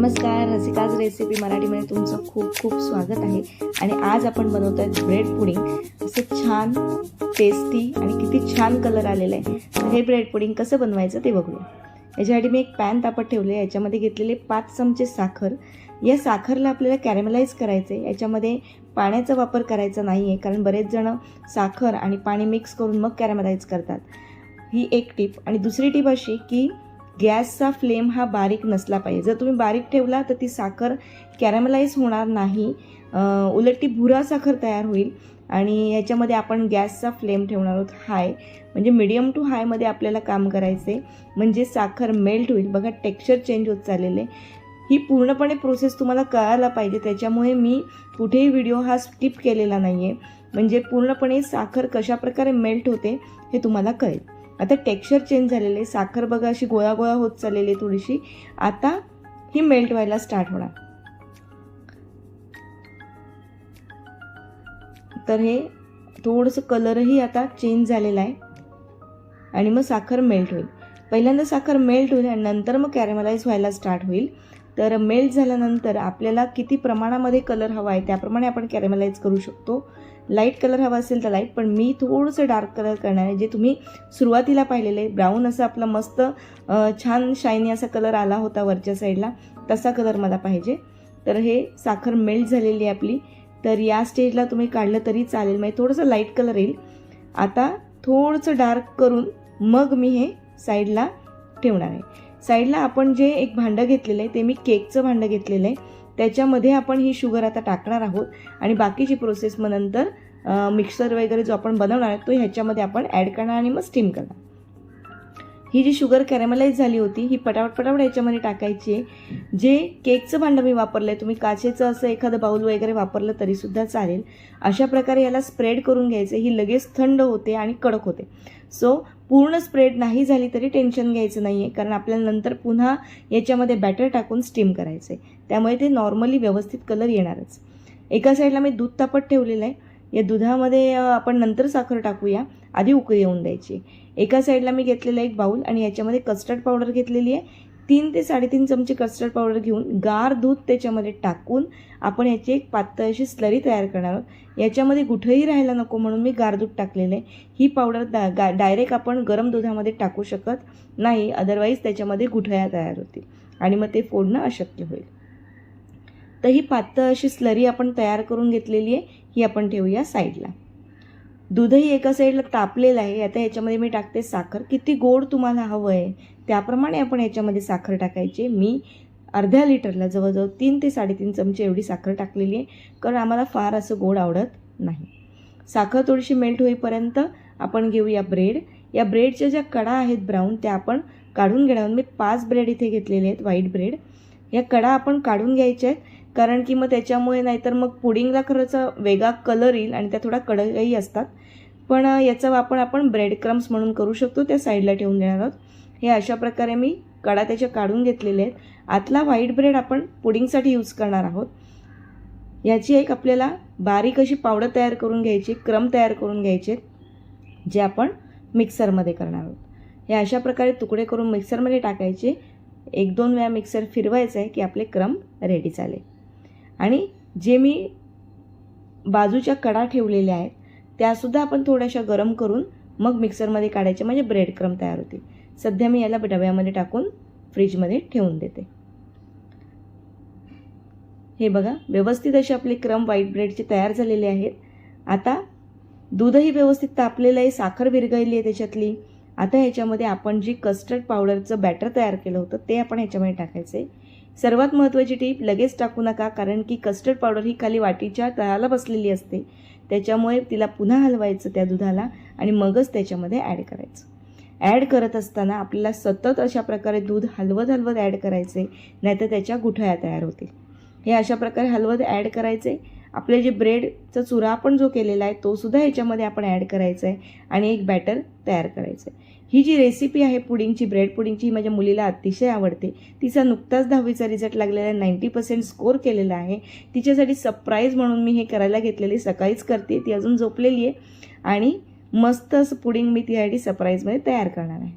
नमस्कार रसिकाज रेसिपी मराठीमध्ये तुमचं खूप खूप स्वागत आहे. आणि आज आपण बनवतो आहे ब्रेड पुडिंग असं छान टेस्टी आणि किती छान कलर आलेला आहे. हे ब्रेड पुडिंग कसं बनवायचं ते बघूया. याच्यासाठी मी एक पॅन तापत ठेवले याच्यामध्ये घेतलेले पाच चमचे साखर. या साखरला आपल्याला कॅरेमलाइज करायचं आहे याच्यामध्ये पाण्याचा वापर करायचा नाही आहे कारण बरेच जण साखर आणि पाणी मिक्स करून मग कॅरेमलाइज करतात. ही एक टीप आणि दुसरी टीप अशी की गॅसचा फ्लेम हा बारीक नसला पाहिजे. जर तुम्ही बारीक ठेवला तर ती साखर कॅरमलाइज होणार नाही. उलट ती भुरा साखर तयार होईल आणि याच्यामध्ये आपण गॅसचा फ्लेम ठेवणार आहोत हाय. म्हणजे मिडियम टू हायमध्ये आपल्याला काम करायचे म्हणजे साखर मेल्ट होईल. बघा टेक्स्चर चेंज होत चाललेले. ही पूर्णपणे प्रोसेस तुम्हाला कळायला पाहिजे. त्याच्यामुळे मी कुठेही व्हिडिओ हा स्किप केलेला नाही आहे म्हणजे पूर्णपणे साखर कशाप्रकारे मेल्ट होते हे तुम्हाला कळेल. आता टेक्स्चर चेंज झालेले आहे. साखर बघा अशी गोळा गोळा होत चाललेली आहे थोडीशी. आता ही मेल्ट व्हायला स्टार्ट होणार. तर हे थोडंसं कलरही आता चेंज झालेला आहे आणि मग साखर मेल्ट होईल. पहिल्यांदा साखर मेल्ट होईल आणि नंतर मग कॅरेमलाइज व्हायला स्टार्ट होईल. तर मेल्ट झाल्यानंतर आपल्याला किती प्रमाणामध्ये कलर हवा आहे त्याप्रमाणे आपण कॅरेमलाइज करू शकतो. लाइट कलर हवा असेल तर लाइट पण मी थोडंसं डार्क कलर करणार आहे. जे तुम्ही सुरुवातीला पाहिलेलं आहे ब्राऊन असं आपला मस्त छान शायनी असा कलर आला होता वरच्या साईडला तसा कलर मला पाहिजे. तर हे साखर मेल्ट झालेली आहे आपली. तर या स्टेजला तुम्ही काढलं तरी चालेल. म्हणजे थोडंसं लाइट कलर येईल. आता थोडंसं डार्क करून मग मी हे साईडला ठेवणार आहे. साईडला आपण जे एक भांडं घेतलेलं आहे ते मी केकचं भांडं घेतलेलं आहे. त्याच्यामध्ये आपण ही शुगर आता टाकणार आहोत. आणि बाकीची प्रोसेस मग नंतर मिक्सर वगैरे जो आपण बनवणार आहे तो ह्याच्यामध्ये आपण ॲड करणार आणि मग स्टीम करणार. ही जी शुगर कॅरेमलाइज झाली होती ही पटापट पटापट याच्यामध्ये टाकायची आहे. जे केकचं भांडं मी वापरलं आहे तुम्ही काचेचं असं एखादं बाऊल वगैरे वापरलं तरीसुद्धा चालेल. अशा प्रकारे याला स्प्रेड करून घ्यायचं ही लगेच थंड होते आणि कडक होते. सो पूर्ण स्प्रेड नाही झाली तरी टेन्शन घ्यायचं नाही आहे कारण आपल्याला नंतर पुन्हा याच्यामध्ये बॅटर टाकून स्टीम करायचं आहे त्यामुळे ते नॉर्मली व्यवस्थित कलर येणारच. एका साईडला मी दूध तापत ठेवलेलं आहे. या दुधामध्ये आपण नंतर साखर टाकूया. आधी उकळी येऊन द्यायची. एका साईडला मी घेतलेला एक बाऊल आणि याच्यामध्ये कस्टर्ड पावडर घेतलेली आहे. तीन ते साडेतीन चमचे कस्टर्ड पावडर घेऊन गार दूध त्याच्यामध्ये टाकून आपण याची एक पातळ अशी स्लरी तयार करणार आहोत. याच्यामध्ये कुठंही राहायला नको म्हणून मी गार दूध टाकलेलं आहे. ही पावडर दा गा डायरेक्ट आपण गरम दुधामध्ये टाकू शकत नाही. अदरवाईज त्याच्यामध्ये गुठळ्या तयार होतील. आणि मग ते फोडणं अशक्य होईल. तर ही पातळ अशी स्लरी आपण तयार करून घेतलेली आहे. ही आपण ठेवूया साईडला दूधही एका साईडला तापलेलं आहे. आता याच्यामध्ये मी टाकते साखर. किती गोड तुम्हाला हवं आहे त्याप्रमाणे आपण याच्यामध्ये साखर टाकायची. मी अर्ध्या लिटरला जवळजवळ तीन ते साडेतीन चमचे एवढी साखर टाकलेली आहे. कारण आम्हाला फार असं गोड आवडत नाही. साखर थोडीशी मेल्ट होईपर्यंत आपण घेऊया ब्रेड. या ब्रेडच्या ज्या कडा आहेत ब्राऊन त्या आपण काढून घेणार मी पाच ब्रेड इथे घेतलेले आहेत व्हाईट ब्रेड. या कडा आपण काढून घ्यायच्या आहेत. कारण की मग त्याच्यामुळे नाहीतर मग पुडिंगला खरंच वेगळा कलर येईल आणि त्या थोडा कडकही असतात. पण याचा वापर आपण ब्रेड क्रम्स म्हणून करू शकतो त्या साईडला ठेवून देणार आहोत. हे अशा प्रकारे मी कडा त्याच्या काढून घेतलेले आहेत. आतला व्हाईट ब्रेड आपण पुडिंगसाठी यूज करणार आहोत. याची एक आपल्याला बारीक अशी पावडर तयार करून घ्यायची क्रम तयार करून घ्यायचे जे आपण मिक्सरमध्ये करणार आहोत. हे अशा प्रकारे तुकडे करून मिक्सरमध्ये टाकायचे. एक दोन वेळा मिक्सर फिरवायचं आहे की आपले क्रम रेडी चालेल आणि जे मी बाजूच्या कडा ठेवलेल्या आहेत त्यासुद्धा आपण थोड्याशा गरम करून मग मिक्सरमध्ये काढायचे म्हणजे ब्रेड क्रम तयार होतील. सध्या मी याला डब्यामध्ये टाकून फ्रीजमध्ये ठेवून देते. हे बघा व्यवस्थित असे आपले क्रम व्हाईट ब्रेडचे तयार झालेले आहेत. आता दूधही व्यवस्थित तापलेलं आहे साखर विरघळली आहे त्याच्यातली. आता ह्याच्यामध्ये आपण जी कस्टर्ड पावडरचं बॅटर तयार केलं होतं ते आपण ह्याच्यामध्ये टाकायचं आहे सर्वात महत्त्वाची टीप लगेच टाकू नका कारण की कस्टर्ड पावडर ही खाली वाटीच्या तळाला बसलेली असते. त्याच्यामुळे तिला पुन्हा हलवायचं त्या दुधाला आणि मगच त्याच्यामध्ये ॲड करायचं. ॲड करत असताना आपल्याला सतत अशा प्रकारे दूध हलवत हलवत ॲड करायचे नाहीतर त्याच्या गुठळ्या तयार होतील. हे अशा प्रकारे हलवत ॲड करायचे. आपले जे ब्रेडचा चुरा आपण जो केलेला आहे तो सुद्धा ह्याच्यामध्ये आपण ॲड करायचा आहे आणि एक बॅटर तयार करायचं आहे ही जी रेसिपी आहे पुडिंगची ब्रेड पुडिंगची ही माझ्या मुलीला अतिशय आवडते. तिचा नुकताच दहावीचा रिझल्ट लागलेला आहे नाईंटी पर्सेंट स्कोर केलेला आहे. तिच्यासाठी सरप्राईज म्हणून मी हे करायला घेतलेली सकाळीच करते ती अजून झोपलेली आहे. आणि मस्त असं पुडिंग मी तिच्यासाठी सरप्राईजमध्ये तयार करणार आहे.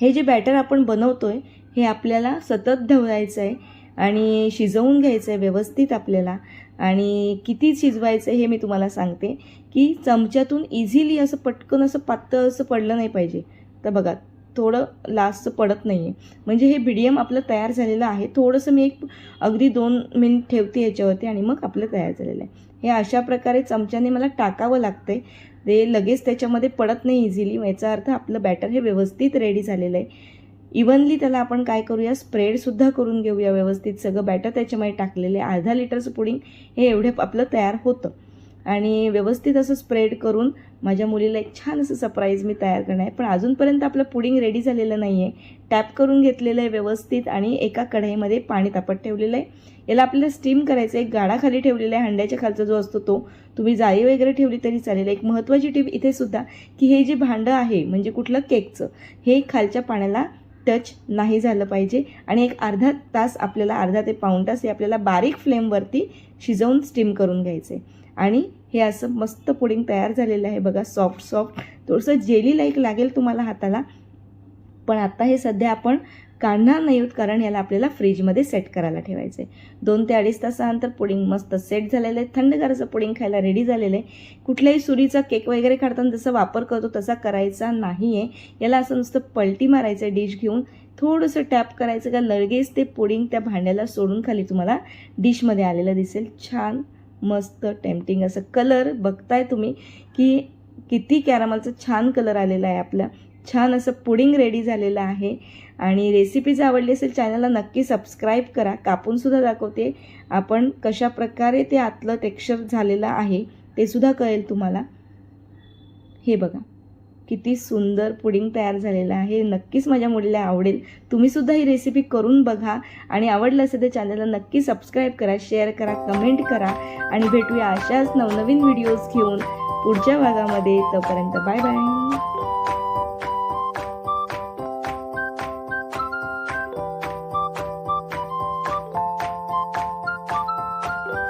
हे जे बॅटर आपण बनवतो आहे हे आपल्याला सतत ढवळायचं आहे आणि शिजवून घ्यायचं आहे व्यवस्थित आपल्याला. आणि किती शिजवायचं हे मी तुम्हाला सांगते की चमच्यातून इझिली असं पटकन असं पातळ असं पडलं नाही पाहिजे. तर बघा थोडं लास्ट पडत नाही आहे म्हणजे हे बिडियम आपलं तयार झालेलं आहे. थोडंसं मी एक अगदी दोन मिनिट ठेवते याच्यावरती आणि मग आपलं तयार झालेलं आहे. हे अशा प्रकारे चमच्याने मला टाकावं लागते ते लगेच त्याच्यामध्ये पडत नाही इझिली याचा अर्थ आपलं बॅटर हे व्यवस्थित रेडी झालेलं आहे. इव्हनली त्याला आपण काय करूया? स्प्रेडसुद्धा करून घेऊया व्यवस्थित सगळं. बॅटर त्याच्यामध्ये टाकलेले आहे. अर्धा लिटरचं पुडिंग हे एवढे आपलं तयार होतं. आणि व्यवस्थित असं स्प्रेड करून माझ्या मुलीला एक छान असं सरप्राईज मी तयार करणार आहे. पण अजूनपर्यंत आपलं पुडिंग रेडी झालेलं नाही आहे टॅप करून घेतलेलं आहे व्यवस्थित आणि एका कढईमध्ये पाणी तापत ठेवलेलं आहे. याला आपल्याला स्टीम करायचं आहे. एक गाडा खाली ठेवलेला आहे. हंड्याच्या खालचा जो असतो तो. तुम्ही जाळी वगैरे ठेवली तरी चालेल. एक महत्त्वाची टीप इथे सुद्धा की हे जे भांडं आहे म्हणजे कुठलं केकचं हे खालच्या पाण्याला टच नाही झालं पाहिजे. आणि एक अर्धा तास आपल्याला अर्धा ते पाऊण तास हे आपल्याला बारीक फ्लेमवरती शिजवून स्टीम करून घ्यायचे. आणि हे असं मस्त पुडिंग तयार झालेलं आहे बघा सॉफ्ट सॉफ्ट. थोडंसं जेली लाईक लागेल तुम्हाला हाताला पण आत्ता हे सध्या आपण काढणार नाही आहोत कारण याला आपल्याला फ्रीजमध्ये सेट करायला ठेवायचं आहे. दोन ते अडीच तासानंतर पुडिंग मस्त सेट झालेलं आहे. थंडगारचं पुडिंग खायला रेडी झालेलं आहे. कुठल्याही सुरीचा केक वगैरे काढताना जसा वापर करतो तसा करायचा नाही आहे याला असं नुसतं पलटी मारायचं आहे डिश घेऊन. थोडंसं टॅप करायचं का लगेच ते पुडिंग त्या भांड्याला सोडून खाली तुम्हाला डिशमध्ये आलेलं दिसेल. छान मस्त टेम्पटिंग असं कलर बघताय तुम्ही की किती कॅरामलचा छान कलर आलेला आहे आपला. छान असं पुडिंग रेडी झालेलं आहे. आणि रेसिपी जर आवडली असेल चॅनलला नक्की सबस्क्राईब करा. कापूनसुद्धा दाखवते. आपण कशा प्रकारे ते आतलं टेक्स्चर झालेलं आहे ते सुद्धा कळेल तुम्हाला. हे बघा किती सुंदर पुडिंग तयार झालेलं आहे. नक्कीच माझ्या मुलीला आवडेल. तुम्हीसुद्धा ही रेसिपी करून बघा. आणि आवडलं असेल तर चॅनलला नक्की सबस्क्राईब करा शेअर करा कमेंट करा. आणि भेटूया अशाच नवनवीन व्हिडिओज घेऊन पुढच्या भागामध्ये. तोपर्यंत बाय बाय